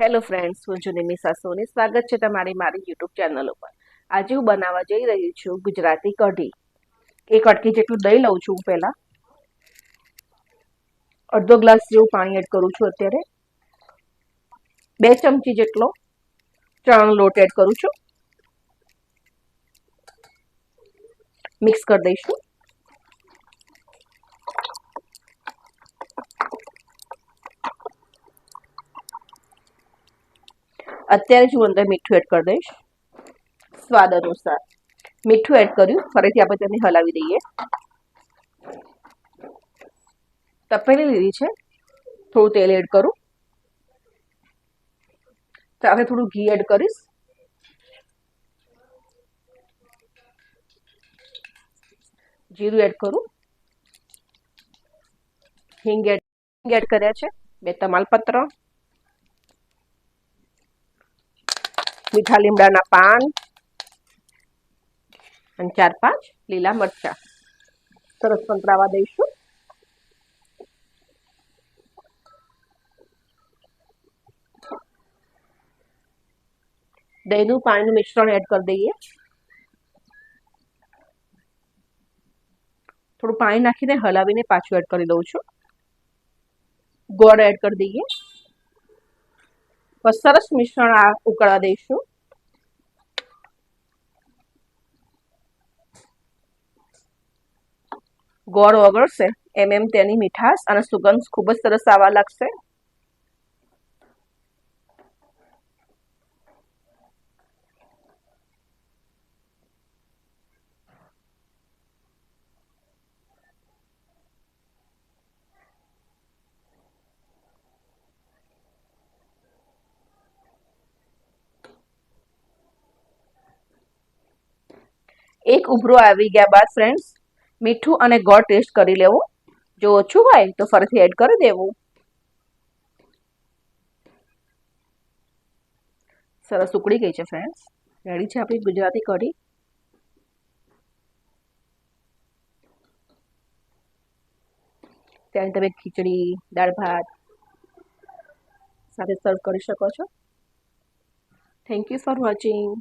Hello friends હું છું નિમિષા સોની. સ્વાગત છે તમારી મારી યુટ્યુબ ચેનલ ઉપર. આજે હું બનાવવા જઈ રહી છું ગુજરાતી કઢી. એક અટકી જેટલું દહીં લઉં છું હું પહેલાં. અડધો ગ્લાસ જેવું પાણી એડ કરું છું અત્યારે. બે ચમચી જેટલો ચણાનો લોટ એડ કરું છું. મિક્સ કરી દઈશું. અત્યારે જ હું અંદર મીઠું એડ કરી દઈશ. સ્વાદ અનુસાર. મીઠું એડ કર્યું. ફરીથી આપણે તેને હલાવી દઈએ. તપેલી લીધી છે. થોડું તેલ એડ કરું. સાથે થોડું ઘી એડ કરીશ. જીરું એડ કરું. હિંગ એડ હિંગ એડ કર્યા છે. બે તમાલપત્ર. મીઠા લીમડાના પાન અને ચાર પાંચ લીલા મરચા. સરસ સંતરાવા દઈશું. દહીંનું પાણીનું મિશ્રણ એડ કરી દઈએ. થોડું પાણી નાખીને હલાવીને પાછું એડ કરી દઉં છું. ગોળ એડ કરી દઈએ. સરસ મિશ્રણ આ ઉકળવા દઈશું. ગોળ ઓગળશે. એમ એમ તેની મીઠાશ અને સુગંધ ખૂબ જ સરસ આવવા લાગશે. એક ઉભરો આવી ગયા બાદ ફ્રેન્ડ્સ મીઠું અને ગોળ ટેસ્ટ કરી લેવું. જો ઓછું હોય તો ફરીથી એડ કરી દેવું. સરસ ઉકળી ગઈ છે ફ્રેન્ડ્સ રેડી છે આપણી ગુજરાતી કઢી? ત્યારે તમે ખીચડી, દાળ ભાત સાથે સર્વ કરી શકો છો. Thank you for watching